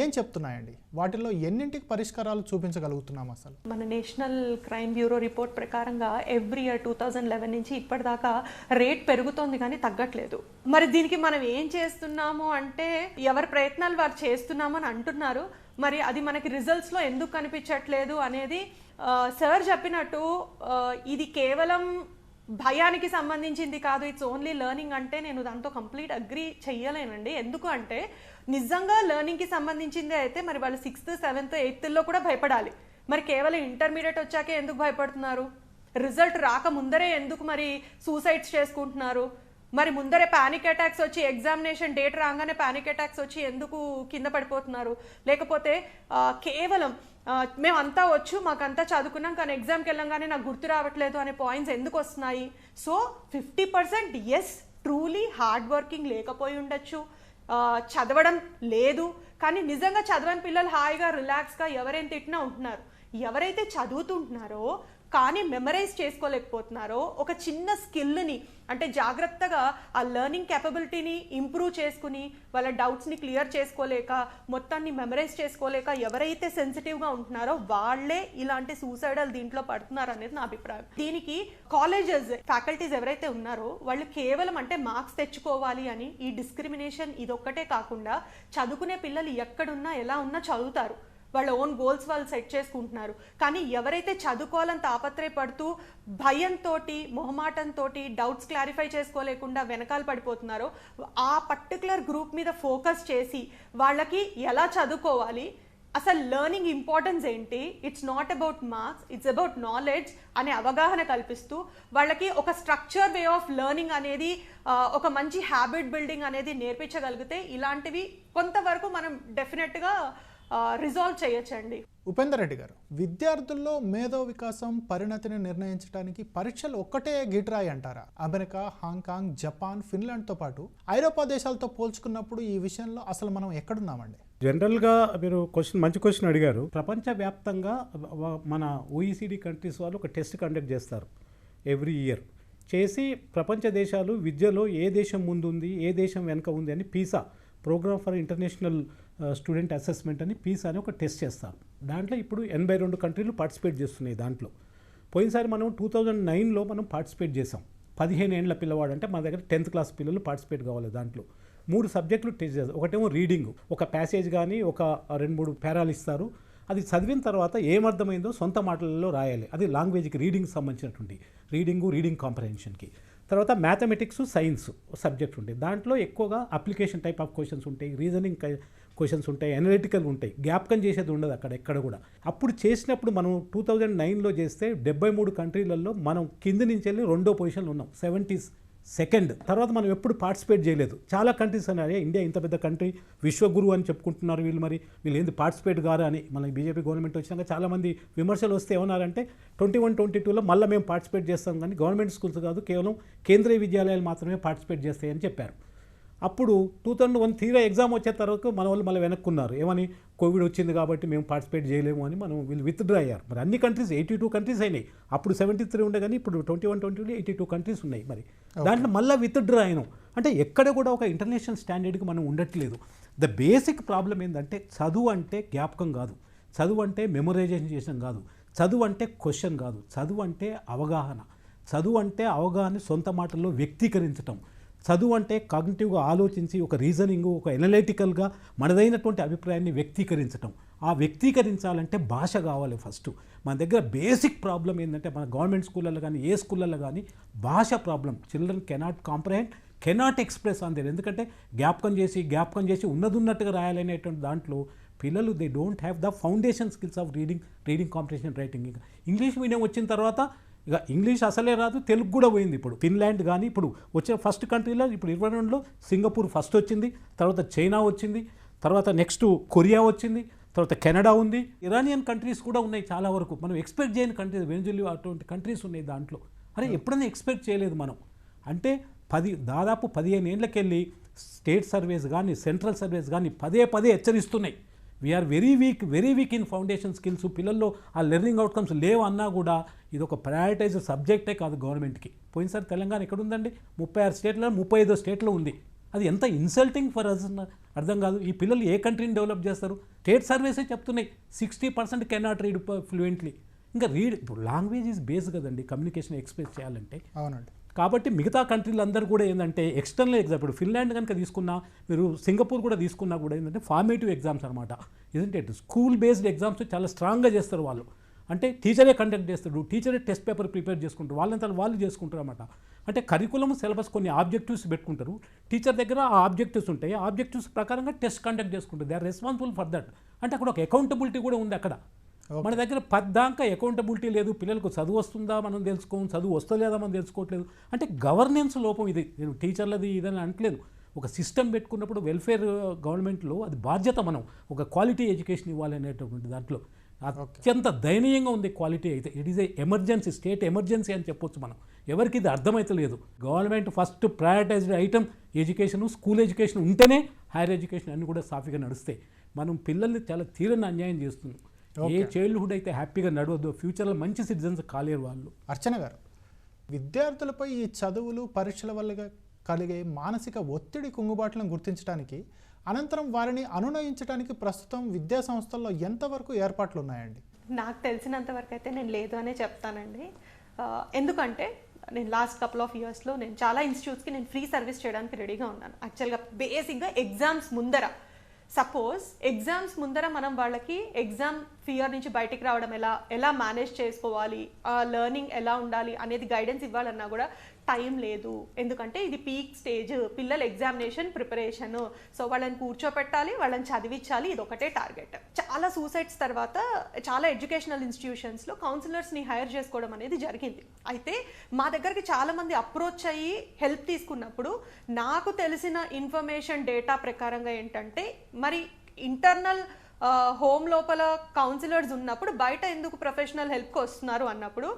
ఏం చెప్తున్నాయండి? వాటిల్లో ఎన్నింటికి పరిష్కారాలు చూపించగలుగుతున్నాం అసలు? మన నేషనల్ క్రైమ్ బ్యూరో రిపోర్ట్ ప్రకారంగా every year two thousand eleven నుంచి ఇప్పటిదాకా రేట్ పెరుగుతోంది కానీ తగ్గట్లేదు. మరి దీనికి మనం ఏం చేస్తున్నాము అంటే ఎవరి ప్రయత్నాలు వారు చేస్తున్నామని అంటున్నారు. మరి అది మనకి రిజల్ట్స్లో ఎందుకు కనిపించట్లేదు అనేది సార్ చెప్పినట్టు ఇది కేవలం భయానికి సంబంధించింది కాదు ఇట్స్ ఓన్లీ లెర్నింగ్ అంటే నేను దాంతో కంప్లీట్ అగ్రి చెయ్యలేనండి. ఎందుకు అంటే నిజంగా లెర్నింగ్కి సంబంధించింది అయితే మరి వాళ్ళు సిక్స్త్ సెవెంత్ ఎయిత్లో కూడా భయపడాలి. మరి కేవలం ఇంటర్మీడియట్ వచ్చాకే ఎందుకు భయపడుతున్నారు? రిజల్ట్ రాక ముందరే ఎందుకు మరి సూసైడ్స్ చేసుకుంటున్నారు? మరి ముందరే పానిక్ అటాక్స్ వచ్చి ఎగ్జామినేషన్ డేట్ రాగానే పానిక్ అటాక్స్ వచ్చి ఎందుకు కింద పడిపోతున్నారు? లేకపోతే కేవలం మేమంతా వచ్చు మాకంతా చదువుకున్నాం కానీ ఎగ్జామ్కి వెళ్ళంగానే నాకు గుర్తు రావట్లేదు అనే పాయింట్స్ ఎందుకు వస్తున్నాయి? So fifty percent is truly hard working లేకపోయి ఉండొచ్చు. చదవడం లేదు. కానీ నిజంగా చదవని పిల్లలు హాయిగా రిలాక్స్గా ఎవరైనా తిట్టినా ఉంటున్నారు. ఎవరైతే చదువుతుంటున్నారో కానీ మెమరైజ్ చేసుకోలేకపోతున్నారో ఒక చిన్న స్కిల్ని అంటే జాగ్రత్తగా ఆ లెర్నింగ్ కెపబిలిటీని ఇంప్రూవ్ చేసుకుని వాళ్ళ డౌట్స్ని క్లియర్ చేసుకోలేక మొత్తాన్ని మెమరైజ్ చేసుకోలేక ఎవరైతే సెన్సిటివ్గా ఉంటున్నారో వాళ్ళే ఇలాంటి సూసైడల్ దీంట్లో పడుతున్నారు అనేది నా అభిప్రాయం. దీనికి కాలేజెస్ ఫ్యాకల్టీస్ ఎవరైతే ఉన్నారో వాళ్ళు కేవలం అంటే మార్క్స్ తెచ్చుకోవాలి అని ఈ డిస్క్రిమినేషన్ ఇదొక్కటే కాకుండా చదువుకునే పిల్లలు ఎక్కడున్నా ఎలా ఉన్నా చదువుతారు. వాళ్ళ ఓన్ గోల్స్ వాళ్ళు సెట్ చేసుకుంటున్నారు. కానీ ఎవరైతే చదువుకోవాలని తాపత్రయపడుతూ భయంతో మొహమాటంతో డౌట్స్ క్లారిఫై చేసుకోలేకుండా వెనకాల పడిపోతున్నారో ఆ పర్టికులర్ గ్రూప్ మీద ఫోకస్ చేసి వాళ్ళకి ఎలా చదువుకోవాలి అసలు లెర్నింగ్ ఇంపార్టెన్స్ ఏంటి it's not about marks it's about knowledge అనే అవగాహన కల్పిస్తూ వాళ్ళకి ఒక స్ట్రక్చర్ వే ఆఫ్ లెర్నింగ్ అనేది ఒక మంచి హ్యాబిట్ బిల్డింగ్ అనేది నేర్పించగలిగితే ఇలాంటివి కొంతవరకు మనం డెఫినెట్గా రిజాల్వ్ చేయొచ్చండి. ఉపేందర్ రెడ్డి గారు విద్యార్థుల్లో మేధో వికాసం పరిణతిని నిర్ణయించడానికి పరీక్షలు ఒక్కటే గిట్రాయి అంటారా? అమెరికా హాంకాంగ్ జపాన్ ఫిన్లాండ్తో పాటు ఐరోపా దేశాలతో పోల్చుకున్నప్పుడు ఈ విషయంలో అసలు మనం ఎక్కడున్నామండి? జనరల్గా మీరు క్వశ్చన్ మంచి క్వశ్చన్ అడిగారు. ప్రపంచవ్యాప్తంగా మన ఓఈసీడీ కంట్రీస్ వాళ్ళు ఒక టెస్ట్ కండక్ట్ చేస్తారు ఎవ్రీ ఇయర్. చేసి ప్రపంచ దేశాలు విద్యలో ఏ దేశం ముందుంది ఏ దేశం వెనుక ఉంది అని PISA programme for international student assessment అని పీస్ అని ఒక టెస్ట్ చేస్తారు దాంట్లో ఇప్పుడు ఎనభై రెండు కంట్రీలు పార్టిసిపేట్ చేస్తున్నాయి దాంట్లో. పోయినసారి మనం టూ థౌజండ్ నైన్లో మనం పార్టిసిపేట్ చేసాం పదిహేను ఏండ్ల పిల్లవాడు అంటే మా దగ్గర టెన్త్ క్లాస్ పిల్లలు పార్టిసిపేట్ కావాలి దాంట్లో. మూడు సబ్జెక్టులు టెస్ట్ చేస్తారు ఒకటేమో రీడింగ్. ఒక ప్యాసేజ్ కానీ ఒక రెండు మూడు పేరాలు ఇస్తారు. అది చదివిన తర్వాత ఏమర్థమైందో సొంత మాటలలో రాయాలి. అది లాంగ్వేజ్కి రీడింగ్ సంబంధించినటువంటి రీడింగు రీడింగ్ కాంప్రహెన్షన్కి. తర్వాత మ్యాథమెటిక్స్ సైన్స్ సబ్జెక్ట్ ఉంటాయి దాంట్లో ఎక్కువగా అప్లికేషన్ టైప్ ఆఫ్ క్వశ్చన్స్ ఉంటాయి రీజనింగ్ క్వశ్చన్స్ ఉంటాయి అనలిటికల్ ఉంటాయి. జ్ఞాపకం చేసేది ఉండదు అక్కడ ఎక్కడ కూడా. అప్పుడు చేసినప్పుడు మనం టూ థౌజండ్ నైన్లో చేస్తే డెబ్బై మూడు కంట్రీలలో మనం కింది నుంచి వెళ్ళి రెండో పొజిషన్లో ఉన్నాం. సెవెంటీస్ సెకండ్ తర్వాత మనం ఎప్పుడు పార్టిసిపేట్ చేయలేదు. చాలా కంట్రీస్ అన్నారు ఇండియా ఇంత పెద్ద కంట్రీ విశ్వగురు అని చెప్పుకుంటున్నారు వీళ్ళు మరి. వీళ్ళు ఏంది పార్టిసిపేట్ గారు అని మన బీజేపీ గవర్నమెంట్ వచ్చినాక చాలామంది విమర్శలు వస్తే ఏమన్నారంటే ట్వంటీ వన్ ట్వంటీ టూలో మళ్ళీ మేము పార్టిసిపేట్ చేస్తాం కానీ గవర్నమెంట్ స్కూల్స్ కాదు కేవలం కేంద్రీయ విద్యాలయాలు మాత్రమే పార్టిసిపేట్ చేస్తాయని చెప్పారు. అప్పుడు టూ థౌజండ్ వన్ తీరా ఎగ్జామ్ వచ్చే తర్వాత మన వాళ్ళు మళ్ళీ వెనక్కున్నారు. ఏమని? కోవిడ్ వచ్చింది కాబట్టి మేము పార్టిసిపేట్ చేయలేము అని మనం వీళ్ళు విత్డ్రా అయ్యారు. మరి అన్ని కంట్రీస్ ఎయిటీ టూ కంట్రీస్ అయినాయి. అప్పుడు సెవెంటీ త్రీ ఉండే కానీ ఇప్పుడు twenty one twenty eighty two countries ఉన్నాయి మరి. దాంట్లో మళ్ళీ విత్డ్రా అయినాం. అంటే ఎక్కడ కూడా ఒక ఇంటర్నేషనల్ స్టాండర్డ్కి మనం ఉండట్లేదు. ద బేసిక్ ప్రాబ్లం ఏంటంటే చదువు అంటే జ్ఞాపకం కాదు. చదువు అంటే మెమరైజేషన్ చేసిన కాదు. చదువు అంటే క్వశ్చన్ కాదు. చదువు అంటే అవగాహన. చదువు అంటే అవగాహన సొంత మాటల్లో వ్యక్తీకరించటం. చదువు అంటే కాగ్నిటివ్గా ఆలోచించి ఒక రీజనింగ్ ఒక ఎనలైటికల్గా మనదైనటువంటి అభిప్రాయాన్ని వ్యక్తీకరించటం. ఆ వ్యక్తీకరించాలంటే భాష కావాలి ఫస్ట్. మన దగ్గర బేసిక్ ప్రాబ్లం ఏంటంటే మన గవర్నమెంట్ స్కూళ్ళల్లో కానీ ఏ స్కూళ్ళల్లో కానీ భాష problem children cannot comprehend cannot express on their ఎందుకంటే జ్ఞాపకం చేసి జ్ఞాపకం చేసి ఉన్నది ఉన్నట్టుగా రాయాలనేటువంటి దాంట్లో పిల్లలు they don't have the foundation skills of reading reading competition writing ఇంకా ఇంగ్లీష్ మీడియం వచ్చిన తర్వాత ఇక ఇంగ్లీష్ అసలే రాదు తెలుగు కూడా పోయింది ఇప్పుడు. ఫిన్లాండ్ కానీ ఇప్పుడు వచ్చే ఫస్ట్ కంట్రీలో ఇప్పుడు ఇరవై రెండులో సింగపూర్ ఫస్ట్ వచ్చింది తర్వాత చైనా వచ్చింది తర్వాత నెక్స్ట్ కొరియా వచ్చింది తర్వాత కెనడా ఉంది. ఇరానియన్ కంట్రీస్ కూడా ఉన్నాయి చాలా వరకు. మనం ఎక్స్పెక్ట్ చేయని కంట్రీస్ వెంజులు అటువంటి కంట్రీస్ ఉన్నాయి దాంట్లో. అరే ఎప్పుడైనా ఎక్స్పెక్ట్ చేయలేదు మనం. అంటే పది దాదాపు పదిహేను ఏళ్ళకెళ్ళి స్టేట్ సర్వేస్ కానీ సెంట్రల్ సర్వేస్ కానీ పదే పదే హెచ్చరిస్తున్నాయి. We're very weak very weak in foundation skills పిల్లల్లో ఆ లెర్నింగ్ అవుట్కమ్స్ లేవు అన్నా కూడా ఇది ఒక ప్రయారిటైజ్ సబ్జెక్టే కాదు గవర్నమెంట్కి. పోయినసారి తెలంగాణ ఎక్కడుందండి? ముప్పై ఆరు స్టేట్లో ముప్పై ఐదో స్టేట్లో ఉంది. అది ఎంత ఇన్సల్టింగ్ ఫర్ అస్ అర్థం కాదు. ఈ పిల్లలు ఏ కంట్రీని డెవలప్ చేస్తారు? స్టేట్ సర్వీసే చెప్తున్నాయి. Sixty percent cannot read fluently ఇంకా రీడ్ ఇప్పుడు లాంగ్వేజ్ ఈజ్ బేస్ కదండి. కమ్యూనికేషన్ ఎక్స్ప్రెస్ చేయాలంటే. అవునండి. కాబట్టి మిగతా కంట్రీలు అందరూ కూడా ఏంటంటే ఎక్స్టర్నల్ ఎగ్జామ్ ఇప్పుడు ఫిన్లాండ్ కనుక తీసుకున్నా మీరు సింగపూర్ కూడా తీసుకున్నా కూడా ఏంటంటే ఫార్మేటివ్ ఎగ్జామ్స్ అనమాట ఇదంటే స్కూల్ బేస్డ్ ఎగ్జామ్స్ చాలా స్ట్రాంగ్గా చేస్తారు వాళ్ళు. అంటే టీచరే కండక్ట్ చేస్తాడు? టీచరే టెస్ట్ పేపర్ ప్రిపేర్ చేసుకుంటారు వాళ్ళంతా వాళ్ళు చేసుకుంటారు అనమాట అంటే కరికులం సిలబస్ కొన్ని ఆబ్జెక్టివ్స్ పెట్టుకుంటారు. టీచర్ దగ్గర ఆ ఆబ్జెక్టివ్స్ ఉంటాయి. ఆబ్జెక్టివ్స్ ప్రకారంగా టెస్ట్ కండక్ట్ చేసుకుంటారు. They are responsible for that అంటే అక్కడ ఒక అకౌంటబిలిటీ కూడా ఉంది అక్కడ. మన దగ్గర పద్దాకా అకౌంటబిలిటీ లేదు పిల్లలకు చదువు వస్తుందా మనం తెలుసుకోం చదువు వస్తలేదా మనం తెలుసుకోవట్లేదు. అంటే గవర్నెన్స్ లోపం ఇది. నేను టీచర్లది ఇదని అనట్లేదు. ఒక సిస్టమ్ పెట్టుకున్నప్పుడు వెల్ఫేర్ గవర్నమెంట్లో అది బాధ్యత మనం ఒక క్వాలిటీ ఎడ్యుకేషన్ ఇవ్వాలి అనేటటువంటి దాంట్లో. అత్యంత దయనీయంగా ఉంది క్వాలిటీ అయితే. It is a emergency state emergency అని చెప్పొచ్చు మనం. ఎవరికి ఇది అర్థమైతలేదు. Government first prioritised item education school education ఉంటేనే హైయర్ ఎడ్యుకేషన్ అన్ని కూడా సాఫీగా నడుస్తాయి. మనం పిల్లల్ని చాలా తీరని అన్యాయం చేస్తున్నాం. ఏ చైల్డ్హుడ్ అయితే హ్యాపీగా నడవద్దు ఫ్యూచర్లో మంచి సిటిజన్స్ కాలేరు వాళ్ళు. అర్చన గారు విద్యార్థులపై ఈ చదువులు పరీక్షల వల్ల కలిగే మానసిక ఒత్తిడి కుంగుబాట్లను గుర్తించడానికి అనంతరం వారిని అనునయించడానికి ప్రస్తుతం విద్యా సంస్థల్లో ఎంతవరకు ఏర్పాట్లు ఉన్నాయండి నాకు తెలిసినంత వరకు అయితే నేను లేదు అనే చెప్తానండి. ఎందుకంటే నేను లాస్ట్ కపుల్ ఆఫ్ ఇయర్స్లో నేను చాలా ఇన్స్టిట్యూట్స్కి నేను ఫ్రీ సర్వీస్ చేయడానికి రెడీగా ఉన్నాను. యాక్చువల్గా బేసిక్గా ఎగ్జామ్స్ ముందర. సపోజ్ ఎగ్జామ్స్ ముందర మనం వాళ్ళకి ఎగ్జామ్ ఫియర్ నుంచి బయటికి రావడం ఎలా ఎలా మేనేజ్ చేసుకోవాలి లెర్నింగ్ ఎలా ఉండాలి అనేది గైడెన్స్ ఇవ్వాలన్నా కూడా టైం లేదు. ఎందుకంటే ఇది పీక్ స్టేజ్ పిల్లల ఎగ్జామినేషన్ ప్రిపరేషన్. సో వాళ్ళని కూర్చోపెట్టాలి వాళ్ళని చదివించాలి ఇది ఒకటే టార్గెట్. చాలా సూసైడ్స్ తర్వాత చాలా ఎడ్యుకేషనల్ ఇన్స్టిట్యూషన్స్లో కౌన్సిలర్స్ని హైర్ చేసుకోవడం అనేది జరిగింది. అయితే మా దగ్గరికి చాలామంది అప్రోచ్ అయ్యి హెల్ప్ తీసుకున్నప్పుడు నాకు తెలిసిన ఇన్ఫర్మేషన్ డేటా ప్రకారంగా ఏంటంటే మరి ఇంటర్నల్ హోమ్ లోపల కౌన్సిలర్స్ ఉన్నప్పుడు బయట ఎందుకు ప్రొఫెషనల్ హెల్ప్కి వస్తున్నారు అన్నప్పుడు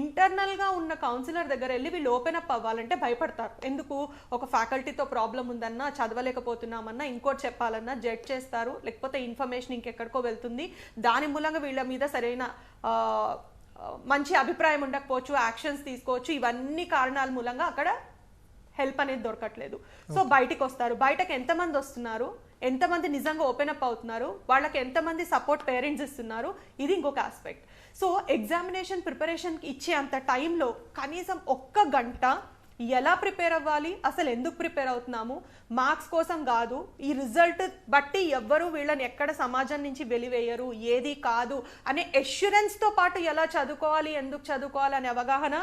ఇంటర్నల్గా ఉన్న కౌన్సిలర్ దగ్గర వెళ్ళి వీళ్ళు ఓపెన్ అప్ అవ్వాలంటే భయపడతారు. ఎందుకు? ఒక ఫ్యాకల్టీతో ప్రాబ్లం ఉందన్నా చదవలేకపోతున్నామన్నా ఇంకోటి చెప్పాలన్నా జడ్జ్ చేస్తారు లేకపోతే ఇన్ఫర్మేషన్ ఇంకెక్కడికో వెళ్తుంది. దాని మూలంగా వీళ్ళ మీద సరైన మంచి అభిప్రాయం ఉండకపోవచ్చు యాక్షన్స్ తీసుకోవచ్చు. ఇవన్నీ కారణాల మూలంగా అక్కడ హెల్ప్ అనేది దొరకట్లేదు. సో బయటికి వస్తారు. బయటకు ఎంతమంది వస్తున్నారు? ఎంతమంది నిజంగా ఓపెన్ అప్ అవుతున్నారు వాళ్ళకి ఎంతమంది సపోర్ట్ పేరెంట్స్ ఇస్తున్నారు ఇది ఇంకొక ఆస్పెక్ట్ సో ఎగ్జామినేషన్ ప్రిపరేషన్కి ఇచ్చే అంత టైంలో కనీసం ఒక్క గంట ఎలా ప్రిపేర్ అవ్వాలి అసలు ఎందుకు ప్రిపేర్ అవుతున్నాము మార్క్స్ కోసం కాదు ఈ రిజల్ట్ బట్టి ఎవ్వరు వీళ్ళని ఎక్కడ సమాజం నుంచి వెలివేయరు ఏది కాదు అనే ఎష్యూరెన్స్తో పాటు ఎలా చదువుకోవాలి ఎందుకు చదువుకోవాలి అనే అవగాహన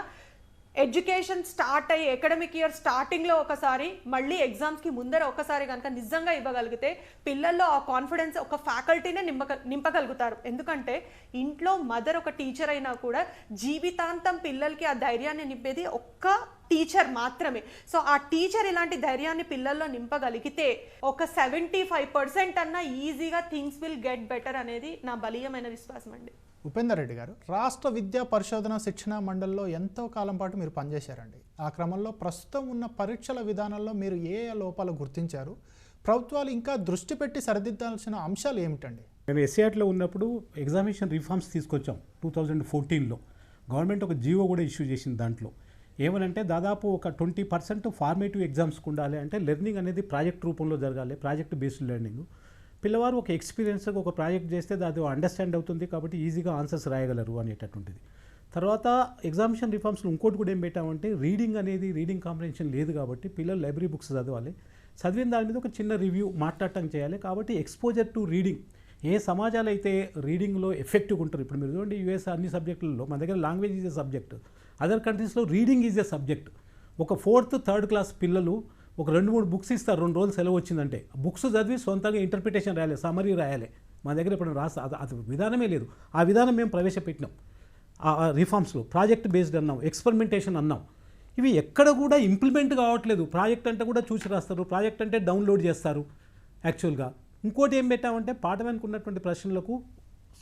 ఎడ్యుకేషన్ స్టార్ట్ అయ్యి అకాడమిక్ ఇయర్ స్టార్టింగ్లో ఒకసారి మళ్ళీ ఎగ్జామ్స్కి ముందర ఒకసారి కనుక నిజంగా ఇవ్వగలిగితే పిల్లల్లో ఆ కాన్ఫిడెన్స్ ఒక ఫ్యాకల్టీనే నింపక నింపగలుగుతారు. ఎందుకంటే ఇంట్లో మదర్ ఒక టీచర్ అయినా కూడా జీవితాంతం పిల్లలకి ఆ ధైర్యాన్ని నింపేది ఒక్క టీచర్ మాత్రమే. సో ఆ టీచర్ ఇలాంటి ధైర్యాన్ని పిల్లల్లో నింపగలిగితే ఒక సెవెంటీ ఫైవ్ పర్సెంట్ అన్న ఈజీగా థింగ్స్ విల్ గెట్ బెటర్ అనేది నా బలీయమైన విశ్వాసం అండి. ఉపేందర్ రెడ్డి గారు రాష్ట్ర విద్యా పరిశోధన శిక్షణ మండలిలో ఎంతో కాలం పాటు మీరు పనిచేశారండి. ఆ క్రమంలో ప్రస్తుతం ఉన్న పరీక్షల విధానంలో మీరు ఏ ఏ లోపాలు గుర్తించారు? ప్రభుత్వాలు ఇంకా దృష్టి పెట్టి సరిదిద్దాల్సిన అంశాలు ఏమిటండి? మేము ఎస్ఏఆర్లో ఉన్నప్పుడు ఎగ్జామినేషన్ రిఫార్మ్స్ తీసుకొచ్చాం టూ థౌజండ్ ఫోర్టీన్లో. గవర్నమెంట్ ఒక జీవో కూడా ఇష్యూ చేసింది దాంట్లో. ఏమనంటే దాదాపు ఒక ట్వంటీ పర్సెంట్ ఫార్మేటివ్ ఎగ్జామ్స్కి ఉండాలి అంటే లెర్నింగ్ అనేది ప్రాజెక్ట్ రూపంలో జరగాలి ప్రాజెక్ట్ బేస్డ్ లెర్నింగ్. పిల్లవారు ఒక ఎక్స్పీరియన్స్గా ఒక ప్రాజెక్ట్ చేస్తే అది అండర్స్టాండ్ అవుతుంది కాబట్టి ఈజీగా ఆన్సర్స్ రాయగలరు అనేటటువంటిది. తర్వాత ఎగ్జామినేషన్ రిఫార్మ్స్లో ఇంకోటి కూడా ఏం పెట్టామంటే రీడింగ్ అనేది రీడింగ్ కాంప్రహెన్షన్ లేదు కాబట్టి పిల్లలు లైబ్రరీ బుక్స్ చదవాలి. చదివిన దాని మీద ఒక చిన్న రివ్యూ మాట్లాడటం చేయాలి. కాబట్టి ఎక్స్పోజర్ టు రీడింగ్. ఏ సమాజాలు అయితే రీడింగ్లో ఎఫెక్టివ్గా ఉంటారు ఇప్పుడు మీరు చూడండి యూఎస్ అన్ని సబ్జెక్టులలో మన దగ్గర language is a subject. Other కంట్రీస్లో రీడింగ్ ఈజ్ ఎ సబ్జెక్ట్. ఒక ఫోర్త్ థర్డ్ క్లాస్ పిల్లలు ఒక రెండు మూడు బుక్స్ ఇస్తారు రెండు రోజులు సెలవు వచ్చిందంటే. బుక్స్ చదివి సొంతంగా ఇంటర్ప్రిటేషన్ రాయాలి సమరీ రాయాలి. మా దగ్గర ఇప్పుడు రాస్తా అది అది విధానమే లేదు. ఆ విధానం మేము ప్రవేశపెట్టినాం. ఆ రిఫార్మ్స్లో ప్రాజెక్ట్ బేస్డ్ అన్నాం ఎక్స్పెరిమెంటేషన్ అన్నాం. ఇవి ఎక్కడ కూడా ఇంప్లిమెంట్ కావట్లేదు. ప్రాజెక్ట్ అంటే కూడా చూసి రాస్తారు ప్రాజెక్ట్ అంటే డౌన్లోడ్ చేస్తారు యాక్చువల్గా ఇంకోటి ఏం పెట్టామంటే పాట ఉన్నటువంటి ప్రశ్నలకు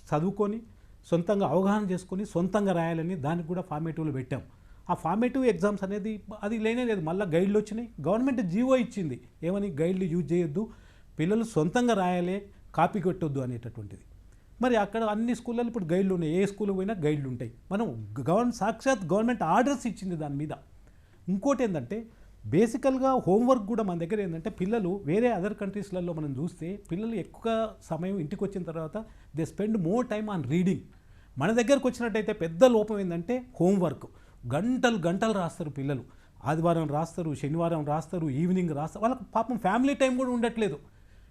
చదువుకొని సొంతంగా అవగాహన చేసుకొని సొంతంగా రాయాలని దానికి కూడా ఫార్మేటివ్లు పెట్టాం. ఆ ఫార్మేటివ్ ఎగ్జామ్స్ అనేది అది లేనే లేదు. మళ్ళీ గైడ్లు వచ్చినాయి. గవర్నమెంట్ జీవో ఇచ్చింది. ఏమని? గైడ్లు యూజ్ చేయొద్దు. పిల్లలు సొంతంగా రాయాలి కాపీ కొట్టొద్దు అనేటటువంటిది. మరి అక్కడ అన్ని స్కూళ్ళలో ఇప్పుడు గైడ్లు ఉన్నాయి. ఏ స్కూల్కి పోయినా గైడ్లు ఉంటాయి. మనం గవర్న సాక్షాత్ గవర్నమెంట్ ఆర్డర్స్ ఇచ్చింది దాని మీద. ఇంకోటి ఏంటంటే బేసికల్గా హోంవర్క్ కూడా మన దగ్గర ఏంటంటే పిల్లలు వేరే అదర్ కంట్రీస్లలో మనం చూస్తే పిల్లలు ఎక్కువ సమయం ఇంటికి వచ్చిన తర్వాత they spend more time on reading మన దగ్గరకు వచ్చినట్టయితే పెద్ద లోపం ఏంటంటే హోంవర్క్ గంటలు గంటలు రాస్తారు పిల్లలు. ఆదివారం రాస్తారు శనివారం రాస్తారు ఈవినింగ్ రాస్తారు. వాళ్ళకి పాపం ఫ్యామిలీ టైం కూడా ఉండట్లేదు.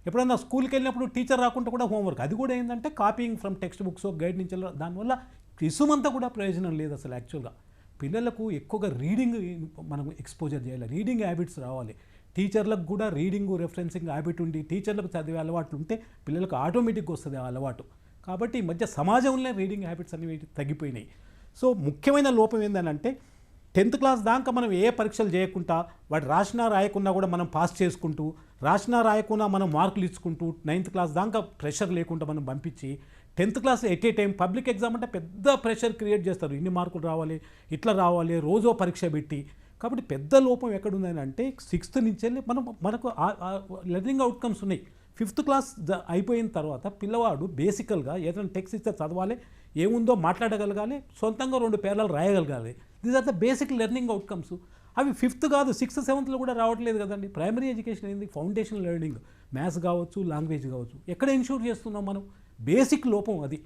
ఎప్పుడన్నా స్కూల్కి వెళ్ళినప్పుడు టీచర్ రాకుండా కూడా హోంవర్క్. అది కూడా ఏంటంటే copying from text books guide నుంచి దానివల్ల ఇసుమంతా కూడా ప్రయోజనం లేదు అసలు యాక్చువల్గా. పిల్లలకు ఎక్కువగా రీడింగ్ మనం ఎక్స్పోజర్ చేయాలి. రీడింగ్ హ్యాబిట్స్ రావాలి. టీచర్లకు కూడా రీడింగ్ రెఫరెన్సింగ్ హ్యాబిట్ ఉండి టీచర్లకు చదివే అలవాట్లు ఉంటే పిల్లలకు ఆటోమేటిక్గా వస్తుంది ఆ అలవాటు. కాబట్టి ఈ మధ్య సమాజంలో రీడింగ్ హ్యాబిట్స్ అనేవి తగ్గిపోయినాయి. సో ముఖ్యమైన లోపం ఏంటంటే టెన్త్ క్లాస్ దాకా మనం ఏ పరీక్షలు చేయకుండా వాడు రాసినా రాయకున్నా కూడా మనం పాస్ చేసుకుంటూ రాసినా రాయకున్నా మనం మార్కులు ఇచ్చుకుంటూ నైన్త్ క్లాస్ దాకా ప్రెషర్ లేకుండా మనం పంపించి tenth class at a time public exam అంటే పెద్ద ప్రెషర్ క్రియేట్ చేస్తారు. ఇన్ని మార్కులు రావాలి ఇట్లా రావాలి రోజో పరీక్ష పెట్టి. కాబట్టి పెద్ద లోపం ఎక్కడుందని అంటే సిక్స్త్ నుంచి మనం మనకు లెర్నింగ్ అవుట్కమ్స్ ఉన్నాయి. ఫిఫ్త్ క్లాస్ అయిపోయిన తర్వాత పిల్లవాడు బేసికల్గా ఏదైనా టెక్స్ట్ ఇస్తే చదవాలి ఏముందో మాట్లాడగలగాలి సొంతంగా రెండు పేర్లు రాయగలగాలి. These are the basic learning outcomes అవి ఫిఫ్త్ కాదు సిక్స్త్ సెవెంత్లో కూడా రావట్లేదు కదండి. ప్రైమరీ ఎడ్యుకేషన్ ఏంది? ఫౌండేషన్ లెర్నింగ్ మ్యాథ్స్ కావచ్చు లాంగ్వేజ్ కావచ్చు. ఎక్కడ ఇన్షూర్ చేస్తున్నాం మనం? బేసిక్ లోపం అది.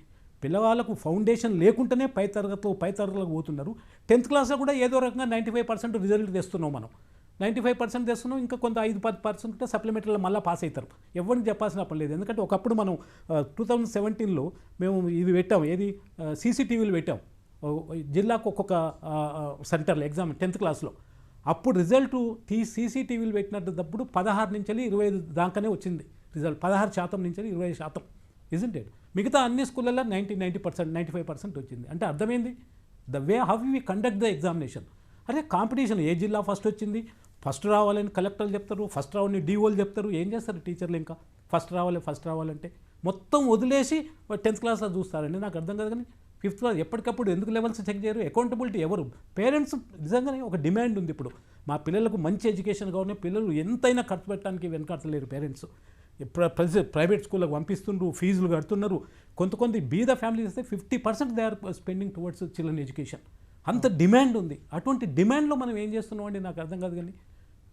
పిల్లవాళ్ళకు ఫౌండేషన్ లేకుండానే పై తరగతిలో పై తరగతులకు పోతున్నారు. టెన్త్ క్లాస్లో కూడా ఏదో రకంగా నైంటీ ఫైవ్ పర్సెంట్ రిజల్ట్ తెస్తున్నాం మనం. నైంటీ ఫైవ్ పర్సెంట్ తెస్తున్నాం ఇంకా కొంత ఐదు పది పర్సెంట్ ఉంటే సప్లిమెంటరీలో మళ్ళీ పాస్ అవుతారు. ఎవరికి చెప్పాల్సిన పని లేదు. ఎందుకంటే ఒకప్పుడు మనం టూ థౌజండ్ సెవెంటీన్లో మేము ఇది పెట్టాం. ఏది? సీసీటీవీలు పెట్టాం. జిల్లాకు ఒక్కొక్క సెంటర్లో ఎగ్జామ్ టెన్త్ క్లాస్లో. అప్పుడు రిజల్ట్ టీ సీసీటీవీలు పెట్టినప్పుడు పదహారు నుంచి వెళ్ళి ఇరవై ఐదు దాకానే వచ్చింది రిజల్ట్. పదహారు శాతం నుంచి వెళ్ళి ఇరవై ఐదు శాతం ఇజంట్ ఇట్ మిగతా అన్ని స్కూళ్ళల్లో ninety ninety percent ninety five percent వచ్చింది. అంటే అర్థమైంది? The way how we conduct the examination అరే కాంపిటీషన్ ఏ జిల్లా ఫస్ట్ వచ్చింది? ఫస్ట్ రావాలని కలెక్టర్లు చెప్తారు ఫస్ట్ రావాలని డీఓలు చెప్తారు. ఏం చేస్తారు టీచర్లు ఇంకా? ఫస్ట్ రావాలి ఫస్ట్ రావాలంటే మొత్తం వదిలేసి టెన్త్ క్లాస్లో చూస్తారండి. నాకు అర్థం కాదు కానీ ఫిఫ్త్ క్లాస్ ఎప్పటికప్పుడు ఎందుకు లెవెల్స్ చెక్ చేయరు? అకౌంటబిలిటీ ఎవరు? పేరెంట్స్ నిజంగానే ఒక డిమాండ్ ఉంది ఇప్పుడు. మా పిల్లలకు మంచి ఎడ్యుకేషన్ కావాలి పిల్లలు ఎంతైనా ఖర్చు పెట్టడానికి వెనకాడలేరు పేరెంట్స్. ప్రైవేట్ స్కూళ్ళకు పంపిస్తుండ్రు ఫీజులు కడుతున్నారు. కొంత కొంత బీద ఫ్యామిలీస్ అయితే fifty percent they are spending towards children education. అంత డిమాండ్ ఉంది. అటువంటి డిమాండ్లో మనం ఏం చేస్తున్నాం అండి? నాకు అర్థం కాదు కానీ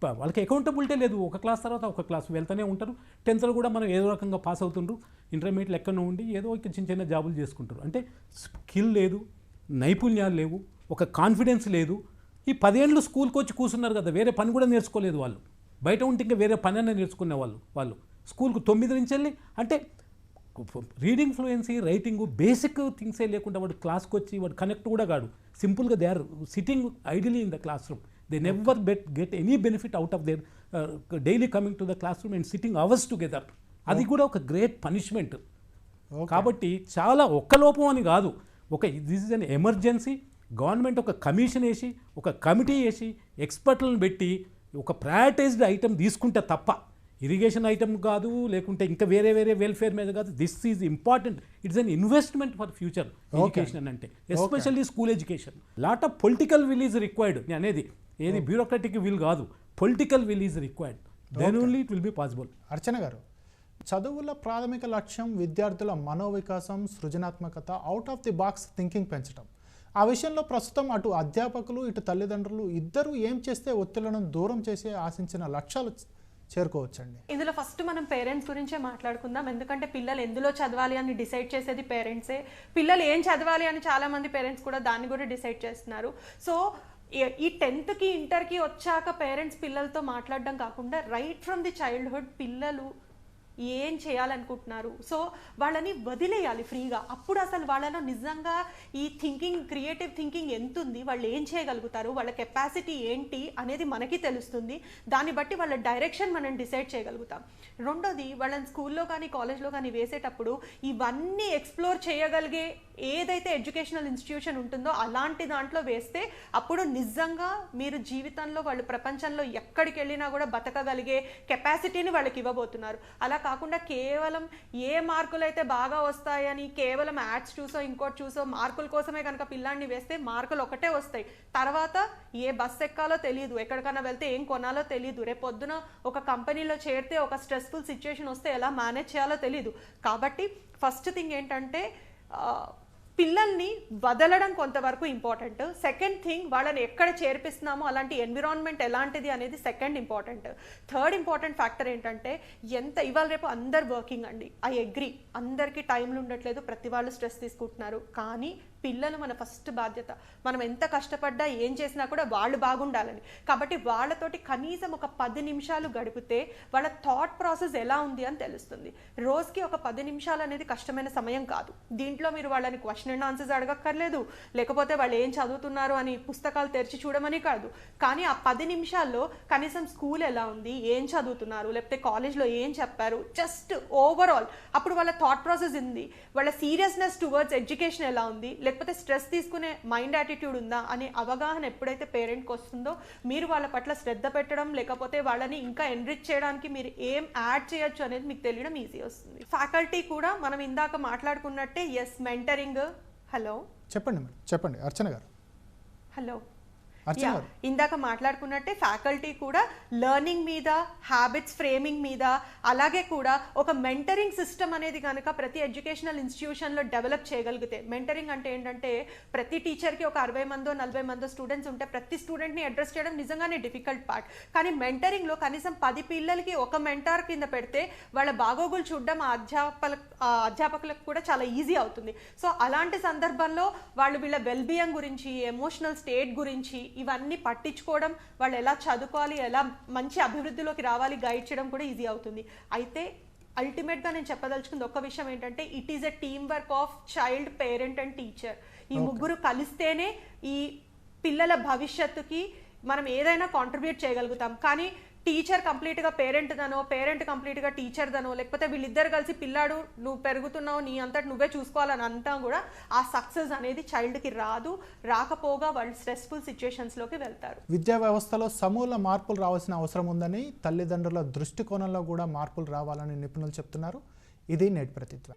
వాళ్ళకి అకౌంటబిలిటీ లేదు. ఒక క్లాస్ తర్వాత ఒక క్లాస్ వెళ్తూనే ఉంటారు. టెన్త్లో కూడా మనం ఏదో రకంగా పాస్ అవుతుండ్రు. ఇంటర్మీడియట్ ఎక్కడో ఉండి ఏదో ఒక చిన్న చిన్న జాబులు చేసుకుంటారు అంటే స్కిల్ లేదు నైపుణ్యాలు లేవు ఒక కాన్ఫిడెన్స్ లేదు. ఈ పదేళ్ళు స్కూల్కి వచ్చి కూర్చున్నారు కదా వేరే పని కూడా నేర్చుకోలేదు వాళ్ళు. బయట ఉంటే ఇంకా వేరే పని అనే నేర్చుకునే వాళ్ళు వాళ్ళు. స్కూల్కు తొమ్మిది నుంచి వెళ్ళి అంటే రీడింగ్ ఫ్లూయెన్సీ రైటింగ్ బేసిక్ థింగ్సే లేకుండా వాడు క్లాస్కి వచ్చి వాడు కనెక్ట్ కూడా కాడు. సింపుల్గా they are sitting ideally in the classroom they never bet get any benefit out of their daily coming to the classroom and sitting hours together అది కూడా ఒక గ్రేట్ పనిష్మెంట్ కాబట్టి చాలా ఒక్క లోపం అని కాదు. ఒక this is an emergency government ఒక కమిషన్ వేసి ఒక కమిటీ వేసి ఎక్స్పర్ట్లను పెట్టి ఒక ప్రయారిటైజ్డ్ ఐటమ్ తీసుకుంటే తప్ప ఇరిగేషన్ ఐటమ్ కాదు లేకుంటే ఇంకా వేరే వేరే వెల్ఫేర్ మీద కాదు. This is important it's an investment for future education అంటే. Especially school education lot of political will is required నేను అనేది ఏది బ్యూరోక్రటిక్ విల్ కాదు. Political will is required then only it will be possible Archana గారు చదువుల ప్రాథమిక లక్ష్యం విద్యార్థుల మనోవికాసం సృజనాత్మకత out of the box thinking పెంచడం ఆ విషయంలో ప్రస్తుతం అటు అధ్యాపకులు ఇటు తల్లిదండ్రులు ఇద్దరూ ఏం చేస్తే ఒత్తిళ్ళను దూరం చేసే ఆశించిన లక్ష్యాలు చేరుకోవచ్చండి. ఇందులో ఫస్ట్ మనం పేరెంట్స్ గురించే మాట్లాడుకుందాం. ఎందుకంటే పిల్లలు ఎందులో చదవాలి అని డిసైడ్ చేసేది పేరెంట్సే పిల్లలు ఏం చదవాలి అని చాలా మంది పేరెంట్స్ కూడా దాన్ని కూడా డిసైడ్ చేస్తున్నారు. సో ఈ- ఈ టెన్త్కి ఇంటర్కి వచ్చాక పేరెంట్స్ పిల్లలతో మాట్లాడడం కాకుండా రైట్ ఫ్రమ్ ది చైల్డ్హుడ్ పిల్లలు ఏం చేయాలనుకుంటున్నారు? సో వాళ్ళని వదిలేయాలి ఫ్రీగా. అప్పుడు అసలు వాళ్ళలో నిజంగా ఈ థింకింగ్ క్రియేటివ్ థింకింగ్ ఎంత ఉంది వాళ్ళు ఏం చేయగలుగుతారు? వాళ్ళ కెపాసిటీ ఏంటి? అనేది మనకి తెలుస్తుంది. దాన్ని బట్టి వాళ్ళ డైరెక్షన్ మనం డిసైడ్ చేయగలుగుతాం. రెండోది వాళ్ళని స్కూల్లో కానీ కాలేజ్లో కానీ వేసేటప్పుడు ఇవన్నీ ఎక్స్ప్లోర్ చేయగలిగే ఏదైతే ఎడ్యుకేషనల్ ఇన్స్టిట్యూషన్ ఉంటుందో అలాంటి దాంట్లో వేస్తే అప్పుడు నిజంగా మీరు జీవితంలో వాళ్ళు ప్రపంచంలో ఎక్కడికి వెళ్ళినా కూడా బతకగలిగే కెపాసిటీని వాళ్ళకి ఇవ్వబోతున్నారు. అలా కాకుండా కేవలం ఏ మార్కులు అయితే బాగా వస్తాయని కేవలం యాడ్స్ చూసో ఇంకోటి చూసో మార్కుల కోసమే కనుక పిల్లాడిని వేస్తే మార్కులు ఒకటే వస్తాయి. తర్వాత ఏ బస్ ఎక్కాలో తెలియదు ఎక్కడికైనా వెళ్తే ఏం కొనాలో తెలియదు రేపు పొద్దున ఒక కంపెనీలో చేరితే ఒక స్ట్రెస్ఫుల్ సిచ్యుయేషన్ వస్తే ఎలా మేనేజ్ చేయాలో తెలియదు కాబట్టి ఫస్ట్ థింగ్ ఏంటంటే పిల్లల్ని వదలడం కొంతవరకు ఇంపార్టెంట్ సెకండ్ థింగ్ వాళ్ళని ఎక్కడ చేర్పిస్తున్నామో అలాంటి ఎన్విరాన్మెంట్ ఎలాంటిది అనేది second important third important factor ఏంటంటే ఎంత ఇవాళ రేపు అందరు వర్కింగ్ అండి. ఐ అగ్రి అందరికీ టైంలు ఉండట్లేదు ప్రతి వాళ్ళు స్ట్రెస్ తీసుకుంటున్నారు. కానీ పిల్లలు మన ఫస్ట్ బాధ్యత. మనం ఎంత కష్టపడ్డా ఏం చేసినా కూడా వాళ్ళు బాగుండాలని. కాబట్టి వాళ్ళతోటి కనీసం ఒక పది నిమిషాలు గడిపితే వాళ్ళ థాట్ ప్రాసెస్ ఎలా ఉంది అని తెలుస్తుంది. రోజుకి ఒక పది నిమిషాలు అనేది కష్టమైన సమయం కాదు. దీంట్లో మీరు వాళ్ళని క్వశ్చన్ అండ్ ఆన్సర్స్ అడగక్కర్లేదు. లేకపోతే వాళ్ళు ఏం చదువుతున్నారు అని పుస్తకాలు తెరిచి చూడమని కాదు. కానీ ఆ పది నిమిషాల్లో కనీసం స్కూల్ ఎలా ఉంది ఏం చదువుతున్నారు లేకపోతే కాలేజ్లో ఏం చెప్పారు జస్ట్ ఓవరాల్ అప్పుడు వాళ్ళ థాట్ ప్రాసెస్ ఉంది. వాళ్ళ సీరియస్నెస్ టువర్డ్స్ ఎడ్యుకేషన్ ఎలా ఉంది లేకపోతే స్ట్రెస్ తీసుకునే మైండ్ యాటిట్యూడ్ ఉందా అనే అవగాహన ఎప్పుడైతే పేరెంట్కి వస్తుందో మీరు వాళ్ళ పట్ల శ్రద్ధ పెట్టడం లేకపోతే వాళ్ళని ఇంకా ఎన్రిచ్ చేయడానికి మీరు ఏం యాడ్ చేయొచ్చు అనేది మీకు తెలియడం ఈజీ వస్తుంది. ఫ్యాకల్టీ కూడా మనం ఇందాక మాట్లాడుకున్నట్టే ఎస్ మెంటరింగ్ హలో చెప్పండి మేడం చెప్పండి. అర్చన గారు. హలో ఇందాక మాట్లాడుకున్నట్టే ఫ్యాకల్టీ కూడా లెర్నింగ్ మీద హ్యాబిట్స్ ఫ్రేమింగ్ మీద అలాగే కూడా ఒక మెంటరింగ్ సిస్టమ్ అనేది కనుక ప్రతి ఎడ్యుకేషనల్ ఇన్స్టిట్యూషన్లో డెవలప్ చేయగలిగితే మెంటరింగ్ అంటే ఏంటంటే ప్రతి టీచర్కి ఒక అరవై మందో నలభై మందో స్టూడెంట్స్ ఉంటే ప్రతి స్టూడెంట్ని అడ్రస్ చేయడం నిజంగానే డిఫికల్ట్ పార్ట్ కానీ మెంటరింగ్లో కనీసం పది పిల్లలకి ఒక మెంటార్ కింద పెడితే వాళ్ళ బాగోగులు చూడడం ఆ అధ్యాపక అధ్యాపకులకు కూడా చాలా ఈజీ అవుతుంది. సో అలాంటి సందర్భంలో వాళ్ళు వీళ్ళ వెల్బియంగ్ గురించి ఎమోషనల్ స్టేట్ గురించి ఇవన్నీ పట్టించుకోవడం వాళ్ళు ఎలా చదువుకోవాలి ఎలా మంచి అభివృద్ధిలోకి రావాలి గైడ్ చేయడం కూడా ఈజీ అవుతుంది. అయితే అల్టిమేట్గా నేను చెప్పదలుచుకుంది ఒక్క విషయం ఏంటంటే it is a team work of child parent and teacher ఈ ముగ్గురు కలిస్తేనే ఈ పిల్లల భవిష్యత్తుకి మనం ఏదైనా కాంట్రిబ్యూట్ చేయగలుగుతాం. కానీ టీచర్ కంప్లీట్గా పేరెంట్ దనో పేరెంట్ కంప్లీట్గా టీచర్ దనో లేకపోతే వీళ్ళిద్దరు కలిసి పిల్లాడు నువ్వు పెరుగుతున్నావు నీ అంతటి నువ్వే చూసుకోవాలని అంతా కూడా ఆ సక్సెస్ అనేది చైల్డ్కి రాదు. రాకపోగా వాళ్ళు స్ట్రెస్ఫుల్ సిచ్యుయేషన్స్లోకి వెళ్తారు. విద్యా వ్యవస్థలో సమూల మార్పులు రావాల్సిన అవసరం ఉందని తల్లిదండ్రుల దృష్టికోణంలో కూడా మార్పులు రావాలని నిపుణులు చెప్తున్నారు. ఇది నేటి ప్రతిత్వం